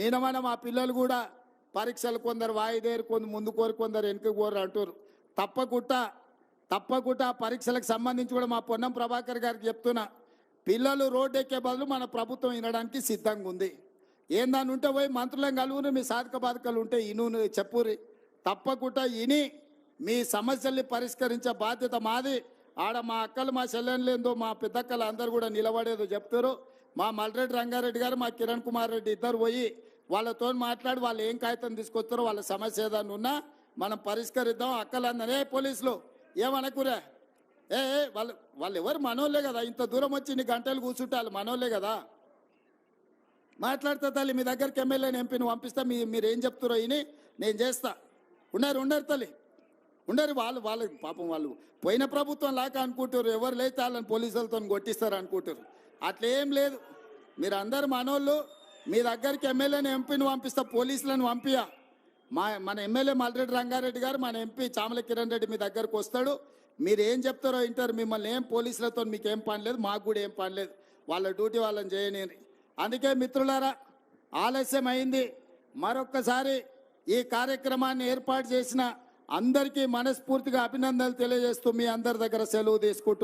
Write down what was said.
నినమన మా పిల్లలు కూడా పరీక్షలు కొందరు వాయిదేరు కొందరు ముందు కోరు కొందరు వెనుక కోరు అంటారు తప్పకుండా తప్పకుండా పరీక్షలకు సంబంధించి కూడా మా పొన్నం ప్రభాకర్ గారికి చెప్తున్నా. పిల్లలు రోడ్డు ఎక్కే బదులు మన ప్రభుత్వం వినడానికి సిద్ధంగా ఉంది. ఏందని ఉంటే పోయి మంత్రులను కలువును మీ సాధక బాధకాలు ఉంటే ఇను చెప్పురి తప్పకుండా ఇని మీ సమస్యల్ని పరిష్కరించే బాధ్యత మాది. ఆడ మా అక్కలు మా చెల్లెళ్ళేందో మా పెద్దక్కలు అందరు కూడా నిలబడేదో చెప్తారు మా మల్రెడ్డి రంగారెడ్డి గారు మా కిరణ్ కుమార్ రెడ్డి ఇద్దరు పోయి వాళ్ళతో మాట్లాడి వాళ్ళు ఏం కాగితం తీసుకొస్తారో వాళ్ళ సమస్య ఏదైనా ఉన్నా మనం పరిష్కరిద్దాం అక్కలందరే పోలీసులు? ఏమనకురా? ఏ వాళ్ళు వాళ్ళు ఎవరు మనోళ్ళే కదా? ఇంత దూరం వచ్చి ఇన్ని గంటలు కూర్చుంటే వాళ్ళు మనోళ్ళే కదా? మాట్లాడతా తల్లి మీ దగ్గరికి ఎమ్మెల్యేని ఎంపీని పంపిస్తా మీ మీరు ఏం చెప్తారో ఇని నేను చేస్తా. ఉండరు ఉండరు తల్లి. ఉండరు వాళ్ళు వాళ్ళు పాపం వాళ్ళు. పోయిన ప్రభుత్వం లాగా అనుకుంటారు ఎవరు లేతే వాళ్ళని పోలీసులతో కొట్టిస్తారు అనుకుంటారు అట్లేం లేదు. మీరు అందరు మనోళ్ళు. మీ దగ్గరికి ఎమ్మెల్యేని ఎంపీని పంపిస్తా పోలీసులను పంపియా మా మన ఎమ్మెల్యే మల్రెడ్డి రంగారెడ్డి గారు మన ఎంపీ చామల కిరణ్ రెడ్డి మీ దగ్గరకు వస్తాడు. మీరు ఏం చెప్తారో వింటారు మిమ్మల్ని ఏం పోలీసులతో మీకు ఏం పని లేదు మాకు కూడా ఏం పని లేదు. వాళ్ళ డ్యూటీ వాళ్ళని చేయని. అందుకే మిత్రులారా ఆలస్యం అయింది. మరొక్కసారి ఈ కార్యక్రమాన్ని ఏర్పాటు చేసిన అందరికీ మనస్ఫూర్తిగా అభినందనలు తెలియజేస్తూ మీ అందరి దగ్గర సెలవు తీసుకుంటున్నారు